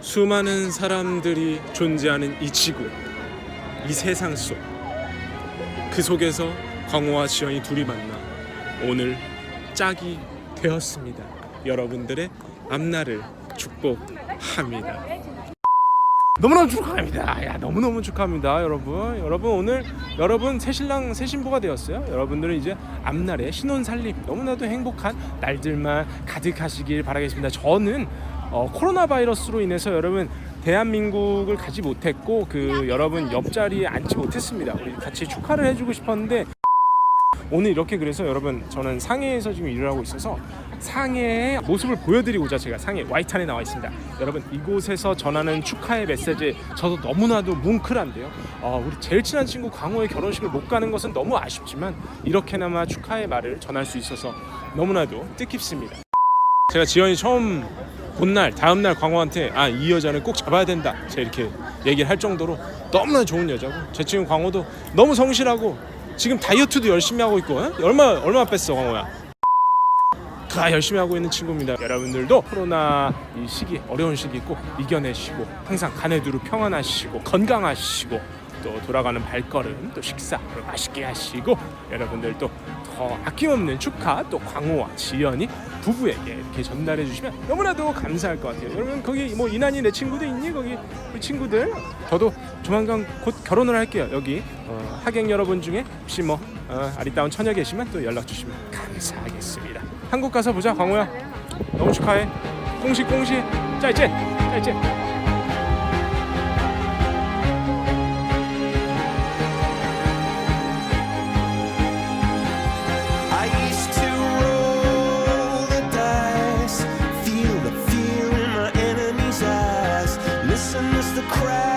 수많은 사람들이 존재하는 이 지구, 이 세상 속 그 속에서 광호와 지연이 둘이 만나 오늘 짝이 되었습니다. 여러분들의 앞날을 축복합니다. 너무너무 축하합니다. 야 너무너무 축하합니다, 여러분. 여러분 오늘 여러분 새 신랑 새 신부가 되었어요. 여러분들은 이제 앞날에 신혼 살림 너무나도 행복한 날들만 가득하시길 바라겠습니다. 저는 어, 코로나 바이러스로 인해서 여러분 대한민국을 가지 못했고 그 여러분 옆자리에 앉지 못했습니다. 우리 같이 축하를 해주고 싶었는데 오늘 이렇게 그래서 여러분 저는 상해에서 지금 일을 하고 있어서 상해의 모습을 보여드리고자 제가 상해 와이탄에 나와 있습니다. 여러분 이곳에서 전하는 축하의 메시지 저도 너무나도 뭉클한데요. 어, 우리 제일 친한 친구 광호의 결혼식을 못 가는 것은 너무 아쉽지만 이렇게나마 축하의 말을 전할 수 있어서 너무나도 뜻깊습니다. 제가 지연이 처음 본날 다음 날 광호한테 아 이 여자는 꼭 잡아야 된다. 제가 이렇게 얘기를 할 정도로 너무나 좋은 여자고 제 친구 광호도 너무 성실하고 지금 다이어트도 열심히 하고 있고 어? 얼마 얼마 뺐어 광호야? 다 열심히 하고 있는 친구입니다. 여러분들도 코로나 이 시기 어려운 시기 꼭 이겨내시고 항상 간에 두루 평안하시고 건강하시고 또 돌아가는 발걸음 또 식사 맛있게 하시고 여러분들 또 더 아낌없는 축하 또 광호와 지연이 부부에게 이렇게 전달해 주시면 너무나도 감사할 것 같아요. 여러분 거기 뭐 이난이 내 친구도 있니 거기 우리 친구들 저도 조만간 곧 결혼을 할게요. 여기 어, 하객 여러분 중에 혹시 뭐 어, 아리따운 처녀 계시면 또 연락 주시면 감사하겠습니다. 한국 가서 보자 광호야. 너무 축하해. 자 이제 자 이제. Crowd